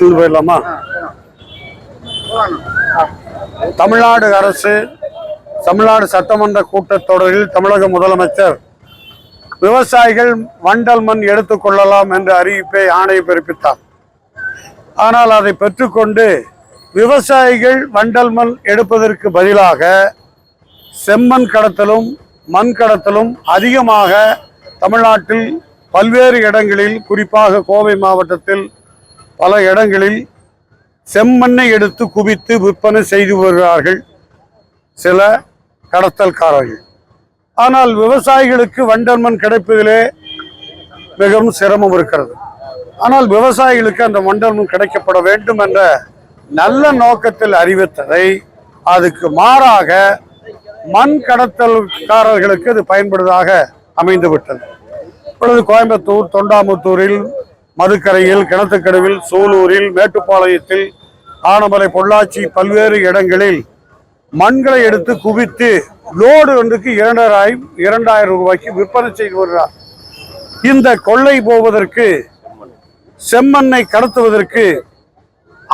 Question போயிடலாமா? தமிழ்நாடு அரசு தமிழ்நாடு சட்டமன்ற கூட்டத்தொடரில் தமிழக முதலமைச்சர் விவசாயிகள் வண்டல் மண் எடுத்துக்கொள்ளலாம் என்ற அறிவிப்பை ஆணை பிறப்பித்தார். ஆனால் அதை பெற்றுக்கொண்டு விவசாயிகள் வண்டல் மண் எடுப்பதற்கு பதிலாக செம்மண் கடத்தலும் மண் கடத்தலும் அதிகமாக தமிழ்நாட்டில் பல்வேறு இடங்களில் குறிப்பாக கோவை மாவட்டத்தில் பல இடங்களில் செம்மண்ணை எடுத்து குவித்து விற்பனை செய்து வருகிறார்கள் சில கடத்தல்காரர்கள். ஆனால் விவசாயிகளுக்கு வண்டல் மண் கிடைப்பதிலே மிகவும் சிரமம் இருக்கிறது. ஆனால் விவசாயிகளுக்கு அந்த வண்டல் மண் கிடைக்கப்பட வேண்டும் என்ற நல்ல நோக்கத்தில் அறிவித்ததை அதுக்கு மாறாக மண் கடத்தல்காரர்களுக்கு அது பயன்படுவதாக அமைந்துவிட்டது. இப்பொழுது கோயம்புத்தூர் தொண்டாமுத்தூரில் மதுக்கரையில் கிணத்துக்கடவில் சூலூரில் மேட்டுப்பாளையத்தில் ஆனமலை பொள்ளாச்சி பல்வேறு இடங்களில் மண்களை எடுத்து குவித்து லோடு ஒன்றுக்கு இரண்டாயிரம் இரண்டாயிரம் ரூபாய்க்கு விற்பனை செய்து வருகிறார். இந்த கொள்ளை போவதற்கு செம்மண்ணை கடத்துவதற்கு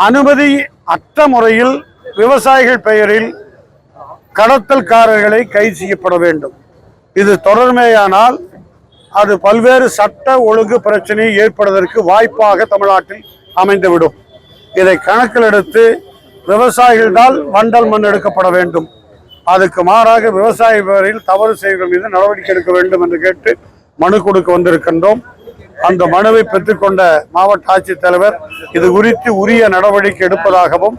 அனுமதி அற்ற முறையில் விவசாயிகள் பெயரில் கடத்தல்காரர்களை கைது செய்யப்பட வேண்டும். இது தொடர்மேயானால் அது பல்வேறு சட்ட ஒழுங்கு பிரச்சனை ஏற்படுவதற்கு வாய்ப்பாக தமிழ்நாட்டில் அமைந்துவிடும். இதை கணக்கில் எடுத்து விவசாயிகளால் வண்டல் மண் எடுக்கப்பட வேண்டும். அதுக்கு மாறாக விவசாய வரையில் தவறு செய்வதன் மீது நடவடிக்கை எடுக்க வேண்டும் என்று கேட்டு மனு கொடுக்க வந்திருக்கின்றோம். அந்த மனுவை பெற்றுக்கொண்ட மாவட்ட ஆட்சித்தலைவர் இது குறித்து உரிய நடவடிக்கை எடுப்பதாகவும்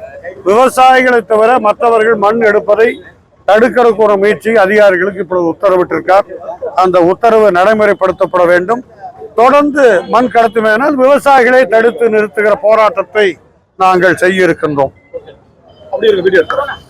விவசாயிகளை தவிர மற்றவர்கள் மண் எடுப்பதை தடுக்கிறதுக்கு ஒரு முயற்சி அதிகாரிகளுக்கு இப்பொழுது உத்தரவிட்டிருக்கார் அந்த உத்தரவு நடைமுறைப்படுத்தப்பட வேண்டும். தொடர்ந்து மண் கடத்துமையினால் விவசாயிகளை தடுத்து நிறுத்துகிற போராட்டத்தை நாங்கள் செய்ய இருக்கின்றோம் அப்படி இருக்கு